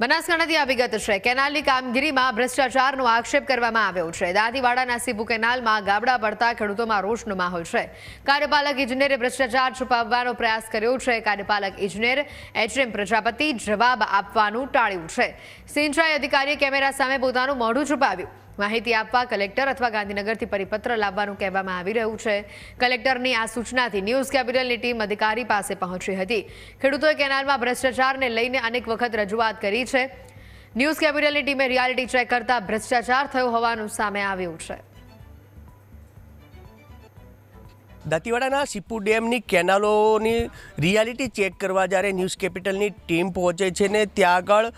બનાસકાંઠાથી આ વિગત છે. કેનાલની કામગીરીમાં ભ્રષ્ટાચારનો આક્ષેપ કરવામાં આવ્યો છે. દાંતીવાડાના સીબુ કેનાલમાં ગાબડા પડતા ખેડૂતોમાં રોષનો માહોલ છે. કાર્યપાલક ઇજનેરે ભ્રષ્ટાચાર છુપાવવાનો પ્રયાસ કર્યો છે. કાર્યપાલક ઇજનેર એચએમ પ્રજાપતિ જવાબ આપવાનું ટાળ્યું છે. સિંચાઈ અધિકારીએ કેમેરા સામે પોતાનું મોઢું છુપાવ્યું. માહિતી આપવા કલેક્ટર અથવા ગાંધીનગરથી પરિપત્ર લાવવાનું કહેવામાં આવી રહ્યું છે. કલેક્ટરની આ સૂચનાથી ન્યૂઝ કેપિટલની ટીમ અધિકારી પાસે પહોંચી હતી. ખેડૂતોએ કેનાલમાં ભ્રષ્ટાચારને લઈને અનેક વખત રજૂઆત કરી છે. ન્યૂઝ કેપિટલની ટીમે રિયાલિટી ચેક કરતા ભ્રષ્ટાચાર થયો હોવાનું સામે આવ્યું છે. દાંતીવાડાના સિપ્પુ ડેમની કેનાલોની રિયાલિટી ચેક કરવા જ્યારે ન્યૂઝ કેપિટલની ટીમ પહોંચે છે ને ત્યાં આગળ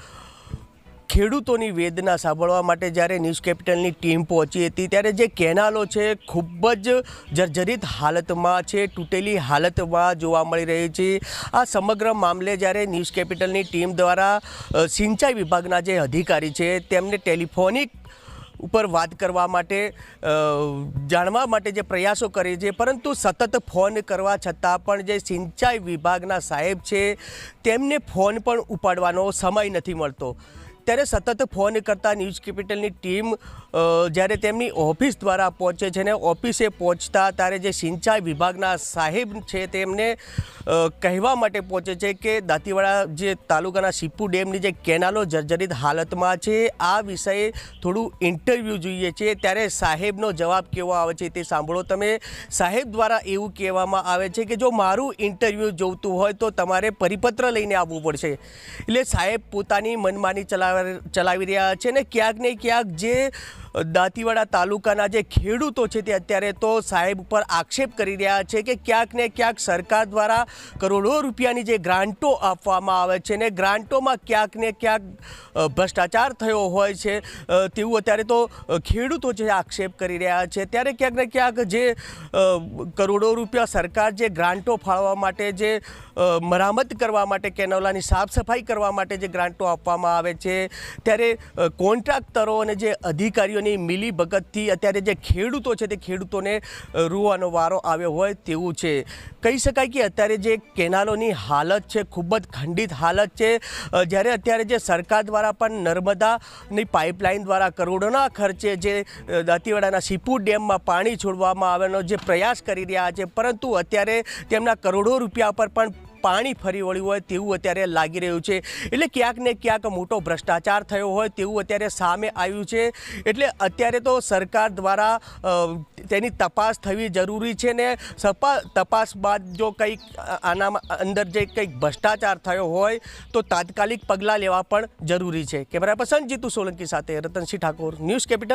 ખેડૂતોની વેદના સાંભળવા માટે જ્યારે ન્યૂઝ કેપિટલની ટીમ પહોંચી હતી, ત્યારે જે કેનાલો છે ખૂબ જ જર્જરિત હાલતમાં છે, તૂટેલી હાલતમાં જોવા મળી રહી છે. આ સમગ્ર મામલે જ્યારે ન્યૂઝ કેપિટલની ટીમ દ્વારા સિંચાઈ વિભાગના જે અધિકારી છે, તેમને ટેલિફોનિક ઉપર વાત કરવા માટે જાણવા માટે જે પ્રયાસો કરે છે, પરંતુ સતત ફોન કરવા છતાં પણ જે સિંચાઈ વિભાગના સાહેબ છે, તેમને ફોન પણ ઉપાડવાનો સમય નથી મળતો. ત્યારે સતત ફોન કરતા ન્યૂઝ કેપિટલની ટીમ જ્યારે તેમની ઓફિસ દ્વારા પહોંચે છે ને ઓફિસે પહોંચતા ત્યારે જે સિંચાઈ વિભાગના સાહેબ છે તેમને કહેવા માટે પહોંચે છે કે દાંતીવાડા જે તાલુકાના સિપ્પુ ડેમની જે કેનાલો જર્જરિત હાલતમાં છે, આ વિષયે થોડું ઇન્ટરવ્યૂ જોઈએ છે. ત્યારે સાહેબનો જવાબ કેવો આવે છે તે સાંભળો તમે. સાહેબ દ્વારા એવું કહેવામાં આવે છે કે જો મારું ઇન્ટરવ્યૂ જોઈતું હોય તો તમારે પરિપત્ર લઈને આવવું પડશે. એટલે સાહેબ પોતાની મનમાની ચલાવ ચલાવી રહ્યા છે ને ક્યાંક ને ક્યાંક જે દાંતીવાડા તાલુકાના જે ખેડૂતો છે તે અત્યારે તો સાહેબ ઉપર આક્ષેપ કરી રહ્યા છે કે ક્યાંક ને ક્યાંક સરકાર દ્વારા કરોડો રૂપિયાની જે ગ્રાન્ટો આપવામાં આવે છે ને ગ્રાન્ટોમાં ક્યાંક ને ક્યાંક ભ્રષ્ટાચાર થયો હોય છે તેવું અત્યારે તો ખેડૂતો જે આક્ષેપ કરી રહ્યા છે. ત્યારે ક્યાંક ને ક્યાંક જે કરોડો રૂપિયા સરકાર જે ગ્રાન્ટો ફાળવા માટે જે મરામત કરવા માટે કેનોલાની સાફ સફાઈ કરવા માટે જે ગ્રાન્ટો આપવામાં આવે છે, ત્યારે કોન્ટ્રાક્ટરો અને જે અધિકારીઓની મિલી ભગતથી અત્યારે જે ખેડૂતો છે તે ખેડૂતોને રૂવાનો વારો આવ્યો હોય તેવું છે. કહી શકાય કે અત્યારે જે કેનાલોની હાલત છે, ખૂબ જ ખંડિત હાલત છે. જ્યારે અત્યારે જે સરકાર દ્વારા પણ નર્મદાની પાઇપલાઇન દ્વારા કરોડોના ખર્ચે જે દાંતીવાડાના સીપુ ડેમમાં પાણી છોડવામાં આવવાનો જે પ્રયાસ કરી રહ્યા છે, પરંતુ અત્યારે તેમના કરોડો રૂપિયા પર પણ પાણી ફરી વળ્યું હોય તેવું અત્યારે લાગી રહ્યું છે. એટલે ક્યાંક ને ક્યાંક મોટો ભ્રષ્ટાચાર થયો હોય તેવું અત્યારે સામે આવ્યું છે. એટલે અત્યારે તો સરકાર દ્વારા તેની તપાસ થવી જરૂરી છે ને સપા, તપાસ બાદ જો કંઈક આનામાં અંદર જે કંઈક ભ્રષ્ટાચાર થયો હોય તો તાત્કાલિક પગલાં લેવા પણ જરૂરી છે. કેમેરા પસંદ જીતુ સોલંકી સાથે રતનસિંહ ઠાકોર, ન્યૂઝ કેપિટલ